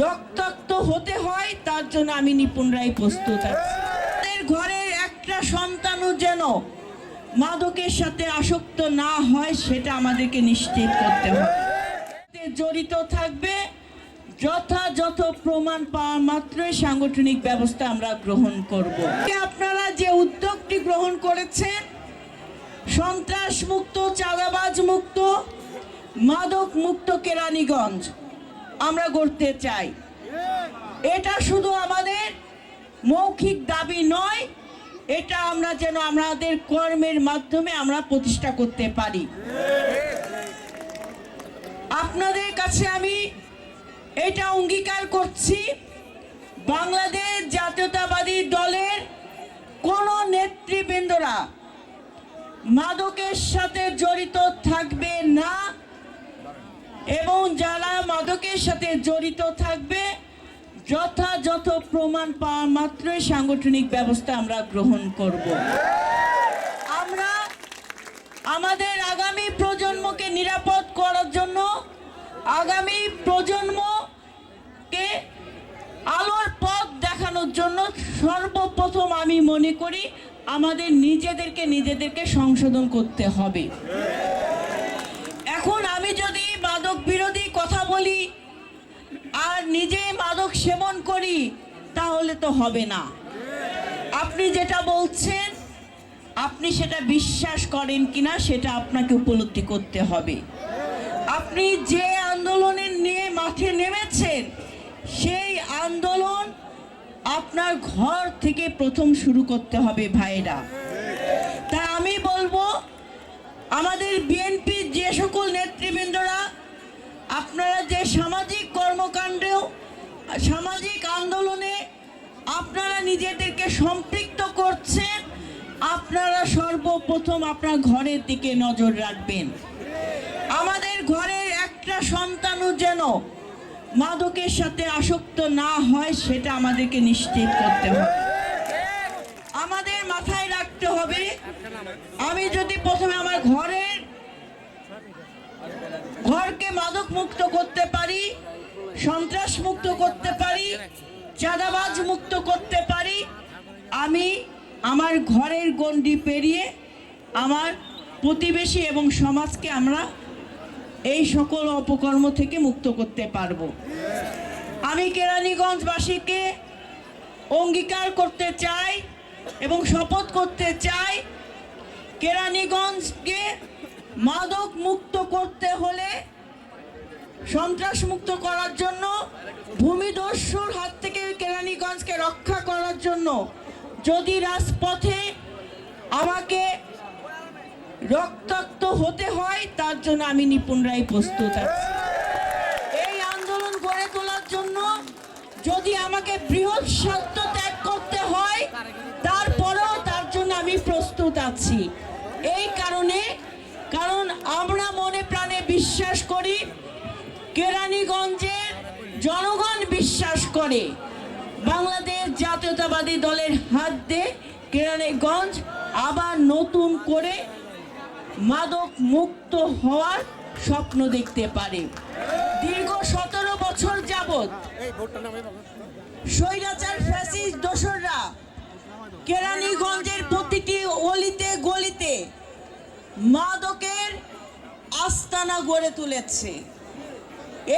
রক্তাক্ত হতে হয়, তার জন্য আমি নিপুণরাই প্রস্তুত আছি। ঘরের একটা সন্তানও যেন মাদকের সাথে আসক্ত না হয়, সেটা আমাদেরকে নিশ্চিত করতে হবে। জড়িত থাকবে, যথাযথ প্রমাণ পাওয়া মাত্রই সাংগঠনিক ব্যবস্থা আমরা গ্রহণ করব। আপনারা যে উদ্যোগটি গ্রহণ করেছেন, সন্ত্রাস মুক্ত, চাঁদাবাজ মুক্ত, মাদক মুক্ত কেরানীগঞ্জ আমরা গড়তে চাই। এটা শুধু আমাদের মৌখিক দাবি নয়, এটা আমরা যেন আমাদের কর্মের মাধ্যমে আমরা প্রতিষ্ঠা করতে পারি। আপনাদের কাছে আমি এটা অঙ্গীকার করছি, বাংলাদেশ জাতীয়তাবাদী দলের কোন নেতৃবৃন্দরা মাদকের সাথে জড়িত থাকবে না মাদকের সাথে জড়িত থাকবে। যথাযথ প্রমাণ পাওয়া মাত্রই সাংগঠনিক ব্যবস্থা আমরা গ্রহণ করব। আমরা আমাদের আগামী প্রজন্মকে নিরাপদ করার জন্য আগামী প্রজন্মকে আলোর পথ দেখানোর জন্য সর্বপ্রথম আমি মনে করি আমাদের নিজেদেরকে নিজেদেরকে সংশোধন করতে হবে। এখন আমি যদি বলি, আর নিজে মাদক সেবন করি, তাহলে তো হবে না। আপনি যেটা বলছেন, আপনি সেটা বিশ্বাস করেন কিনা, সেটা আপনাকে উপলব্ধি করতে হবে। আপনি যে আন্দোলনের নিয়ে মাঠে নেমেছেন, সেই আন্দোলন আপনার ঘর থেকে প্রথম শুরু করতে হবে ভাইরা। তা আমি বলব, আমাদের বিএনপির যে সকল নেতৃবৃন্দরা, আপনারা সামাজিক কর্মকাণ্ডেও, সামাজিক আন্দোলনে আপনারা নিজেদেরকে সম্পৃক্ত করছেন, আপনারা সর্বপ্রথম আপনার ঘরের দিকে নজর রাখবেন। আমাদের ঘরের একটা সন্তানও যেন মাদকের সাথে আসক্ত না হয়, সেটা আমাদেরকে নিশ্চিত করতে হবে। আমাদের মাথায় রাখতে হবে, আমি যদি প্রথমে আমার ঘরের ঘরকে মাদক মুক্ত করতে পারি, সন্ত্রাস মুক্ত করতে পারি, চাঁদাবাজ মুক্ত করতে পারি। আমি আমার ঘরের গণ্ডি পেরিয়ে আমার প্রতিবেশী এবং সমাজকে আমরা এই সকল অপকর্ম থেকে মুক্ত করতে পারব। আমি কেরানীগঞ্জবাসীকে অঙ্গীকার করতে চাই এবং শপথ করতে চাই। কেরানীগঞ্জকে মাদক মুক্ত করতে হলে, সন্ত্রাস মুক্ত করার জন্য ভূমিদস্যুর হাত থেকে কেরানীগঞ্জকে রক্ষা করার জন্য যদি রাজপথে আমাকে রক্তাক্ত হতে হয়, তার জন্য আমি নিপুণরাই প্রস্তুত আছি। এই আন্দোলন গড়ে তোলার জন্য যদি আমাকে বৃহৎ স্বার্থ ত্যাগ করতে হয়, তারপরেও তার জন্য আমি প্রস্তুত আছি। এই কারণে কারণ আমরা মনে প্রাণে বিশ্বাস করি কেরানীগঞ্জের জনগণ বিশ্বাস করে। বাংলাদেশ জাতীয়তাবাদী দলের হাত দিয়ে কেরানীগঞ্জ আবার নতুন করে মাদক মুক্ত হওয়ার স্বপ্ন দেখতে পারে। দীর্ঘ সতেরো বছর যাবৎ স্বৈরাচার, ফ্যাসিস্ট, দোসররা কেরানীগঞ্জের প্রতিটি অলিতে, গলিতে মাদকের আস্তানা গড়ে তুলেছে।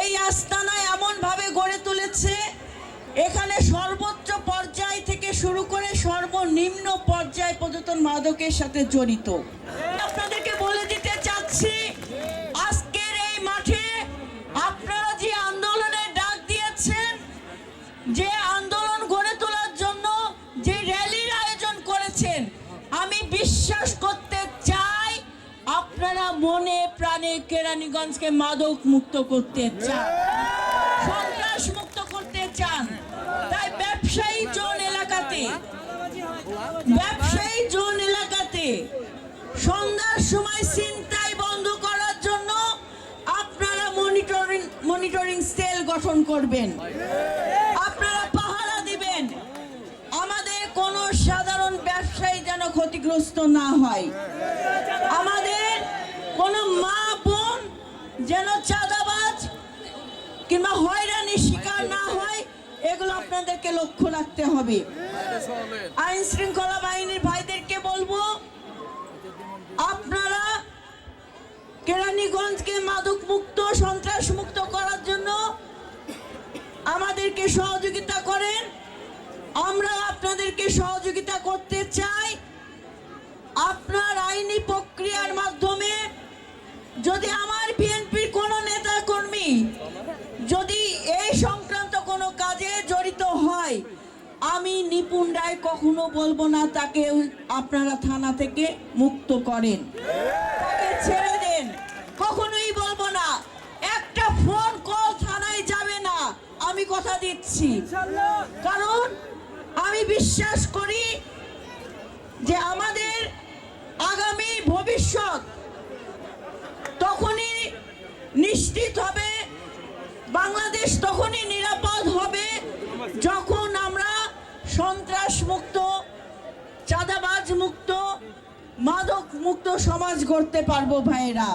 এই আস্তানা এমনভাবে গড়ে তুলেছে, এখানে সর্বোচ্চ পর্যায় থেকে শুরু করে সর্বনিম্ন পর্যায় পর্যন্ত মাদকের সাথে জড়িত। আপনাদেরকে বলে দিতে চাচ্ছি, আজকের এই মাঠে আপনারা যে আন্দোলনের ডাক দিয়েছেন, যে আন্দোলন গড়ে তোলার জন্য যে র্যালির আয়োজন করেছেন, আমি বিশ্বাস করতে চাই আপনারা মনে প্রাণে কেরানীগঞ্জকে মাদক মুক্ত করতে চান। সন্ত্রাস মুক্ত করতে চান। তাই ব্যবসায়ী জোন এলাকাতে, ব্যবসায়ী জোন এলাকাতে সন্ধ্যার সময় ছিনতাই বন্ধ করার জন্য আপনারা মনিটরিং মনিটরিং সেল গঠন করবেন। আপনারা পাহারা দিবেন। আমাদের কোনো সাধারণ ব্যবসায়ী যেন ক্ষতিগ্রস্ত না হয়। কোনো মা বোন যেন চাঁদাবাজ কিংবা হয়রানির শিকার না হয়, এগুলো আপনাদেরকে লক্ষ্য রাখতে হবে। আইন শৃঙ্খলা বাহিনীর ভাইদেরকে বলব, আপনারা কেরানীগঞ্জকে মাদক মুক্ত, সন্ত্রাস মুক্ত করার জন্য আমাদেরকে সহযোগিতা করেন। আমরা আপনাদেরকে সহযোগিতা করতে চাই। আপনার আইনি প্রক্রিয়ার মাধ্যমে যদি আমার বিএনপির কোনো নেতা কর্মী যদি এই সংক্রান্ত কোনো কাজে জড়িত হয়, আমি নিপুণ রায় কখনো বলব না তাকে আপনারা থানা থেকে মুক্ত করেন। তাকে ছেড়ে দেন। কখনোই বলব না। একটা ফোন কল থানায় যাবে না। আমি কথা দিচ্ছি। কারণ আমি বিশ্বাস করি যে আমাদের আগামী ভবিষ্যৎ নিশ্চিত হবে। বাংলাদেশ তখনই নিরাপদ হবে যখন আমরা সন্ত্রাস মুক্ত চাঁদাবাজ মুক্ত মাদক মুক্ত সমাজ গড়তে পারব ভাইয়েরা।